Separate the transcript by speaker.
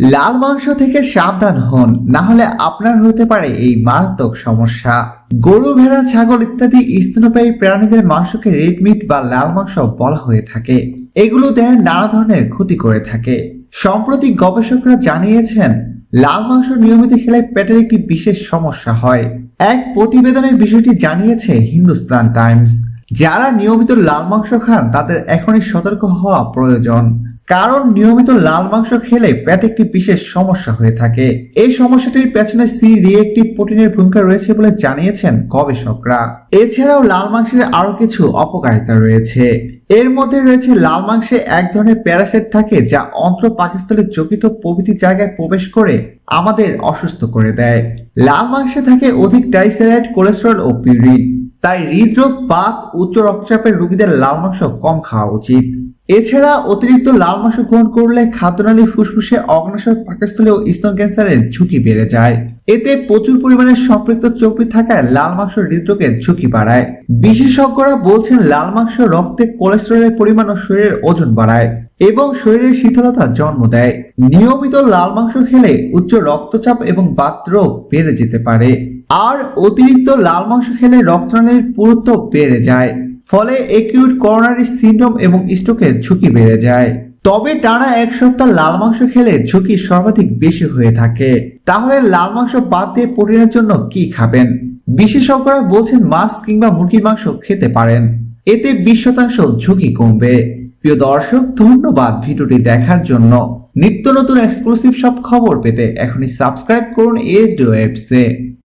Speaker 1: লাল মাংস থেকে সাবধান হন, না হলে আপনার হতে পারে এই মারাত্মক সমস্যা। গরু, ভেড়া, ছাগল ইত্যাদি স্তন্যপায়ী প্রাণীদের মাংসকে রেড মিট বা লাল মাংস বলা হয়ে থাকে। এগুলো দেহের নানা ধরনের ক্ষতি করে থাকে। সম্প্রতি গবেষকরা জানিয়েছেন, লাল মাংস নিয়মিত খেলে পেটের একটি বিশেষ সমস্যা হয়। এক প্রতিবেদনের বিষয়টি জানিয়েছে হিন্দুস্তান টাইমস। যারা নিয়মিত লাল মাংস খান, তাদের এখনই সতর্ক হওয়া প্রয়োজন। কারণ নিয়মিত লাল মাংস খেলে পেটে একটি বিশেষ সমস্যা হয়ে থাকে। এই সমস্যাটির পেছনে সি রিয়েক্টিভ প্রোটিনের ভূমিকা রয়েছে বলে জানিয়েছেন গবেষকরা। এছাড়াও লাল মাংসের আরও কিছু অপকারিতা রয়েছে। এর মধ্যে রয়েছে লাল মাংসে এক ধরনের প্যারাসাইট থাকে যা অন্ত্র পাকিস্তানের চকিত প্রভৃতি জায়গায় প্রবেশ করে আমাদের অসুস্থ করে দেয়। লাল মাংসে থাকে অধিক ডাইসেরাইড কোলেস্টেরল ও পিউরিন। তাই হৃদরোগ, বাত, উচ্চ রক্তচাপের রোগীদের লাল মাংস কম খাওয়া উচিত। এছাড়া অতিরিক্ত লাল মাংস গ্রহণ করলে খাদ্যনালী ফুসফুসে অগ্নাশয় পাকস্থলী ও স্তন ক্যান্সারের ঝুঁকি বেড়ে যায়। এতে প্রচুর পরিমাণে সম্পৃক্ত চর্বি থাকায় লাল মাংস হৃদরোগের ঝুঁকি বাড়ায়। বিশেষজ্ঞরা বলছেন লাল মাংস রক্তে কোলেস্টেরলের পরিমাণ ও শরীরের ওজন বাড়ায় এবং শরীরের শীতলতা জন্ম দেয়। নিয়মিত লাল মাংস খেলে উচ্চ রক্তচাপ এবং বাতরোগ বেড়ে যেতে পারে। আর অতিরিক্ত লাল মাংস খেলে রক্তনালীর পুরুত্ব বেড়ে যায়। ফলে একিউট করোনারি সিন্ড্রোম এবং স্ট্রোকের ঝুঁকি বেড়ে যায়। তবে টানা এক সপ্তাহ লাল মাংস খেলে ঝুঁকি সর্বাধিক বেশি হয়ে থাকে। তাহলে লাল মাংস বাদ দিয়ে প্রোটিনের জন্য কি খাবেন? বিশেষজ্ঞরা বলছেন মাছ কিংবা মুরগির মাংস খেতে পারেন। এতে বিশ শতাংশ ঝুঁকি কমবে। প্রিয় দর্শক, ধন্যবাদ ভিডিওটি দেখার জন্য। নিত্য নতুন এক্সক্লুসিভ সব খবর পেতে এখনই সাবস্ক্রাইব করুন এইচডি ওয়েবসে